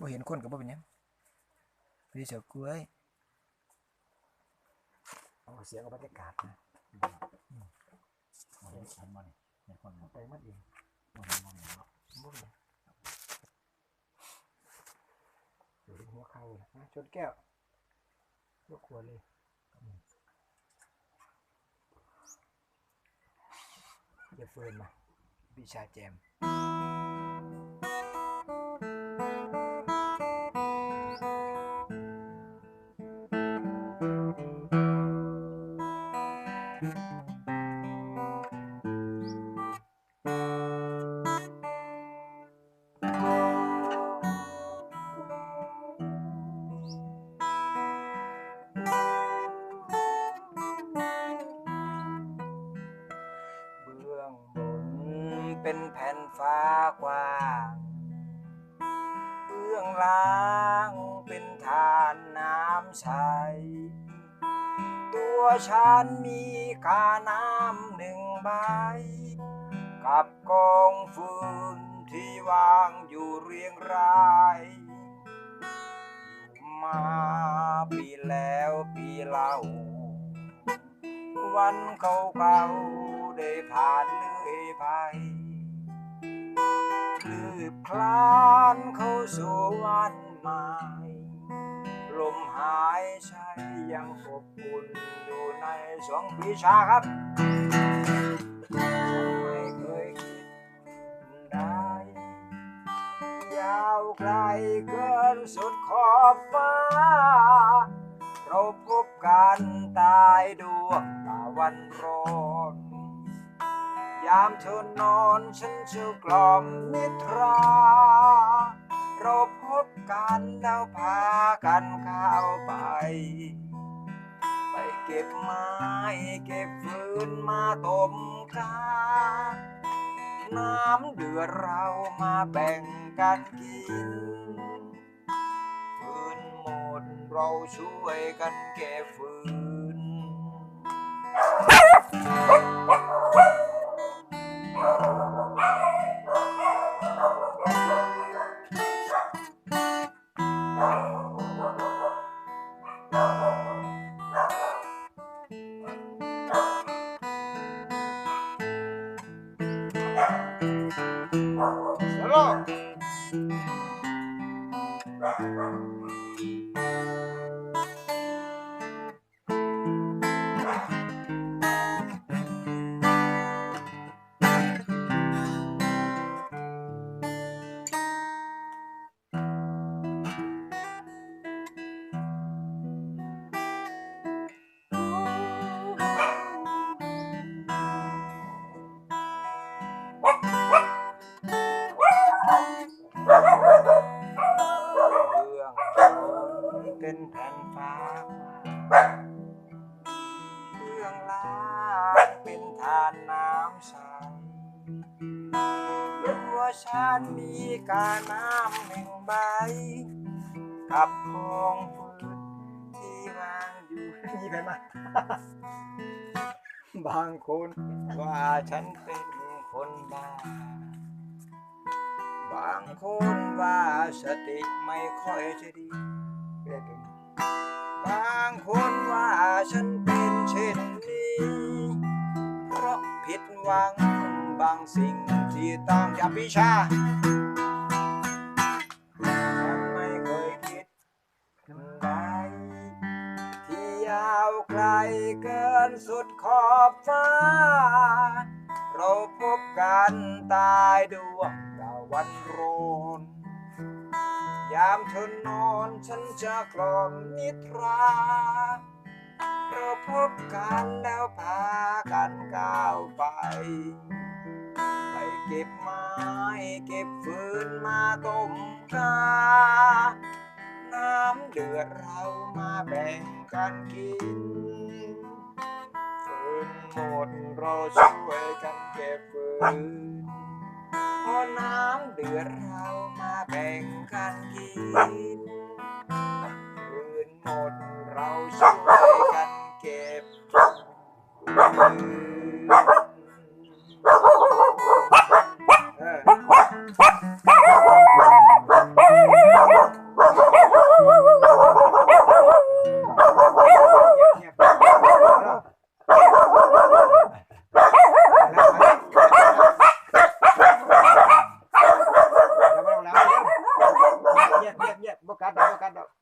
บ่เห็นคนก็บ่เป็นหยังพี่เฉากล้วยเอาเสียงกับบรรยากาศนะเห็นคนบ่นี่เห็นคนบ่ไปมัดเองบ่เห็นบ่นี่เนาะบ่เป็นหยังอยู่ที่หัวเข่านะนะชนแก้วยกขวดเลยอืมอย่าเฟิร์นมาวิชาแจม ฟ้ากว้างเบื้องล่างเป็นทานน้ำใสตัวฉันมีกาน้ำหนึ่งใบ กับกองฟืนที่วางอยู่เรียงรายอยู่มาปีแล้วปีเล่า วันเก่าๆได้ผ่านเลื่อยไป บคลานเข้าสู่วันใหม่ลมหายใจยังอบอุ่นอยู่ในสวงปีชาครับไม่เคยคิดได้ยาวไกลเกินสุดขอบฟ้าเราพบกันใตายดวงตะวันร้อน ยามเธอนอนฉันจะกล่อมนิทรา เราพบกันแล้วพากันเข้าไป ไปเก็บไม้เก็บฟืนมาต้มกาน้ำเดือดเรามาแบ่งกันกินฟืนหมดเราช่วยกันเก็บฟืน เทานน้ำใสตัวฉันมีกาน้ำหนึ่งใบ กับพองฟืนที่วางอยู่มีใครมา บางคนว่าฉันเป็นคนบ้า บางคนว่าสติไม่ค่อยจะดีบางคนว่าฉันเป็นเช่นนี้ หวัง บางสิ่งที่ต่างจาพิชาฉันไม่เคยคิดใดที่ยาวไกลเกินสุดขอบฟ้า เราพบกันใตายดวงตะวันโรนยามเธอนอนฉันจะกล่อมนิทรา เราพบกันแล้วพากันก้าวไป ไปเก็บไม้เก็บฟืนมาต้มกาน้ำเดือดเรามาแบ่งกันกินฟืนหมดเราช่วยกันเก็บฟืน kado.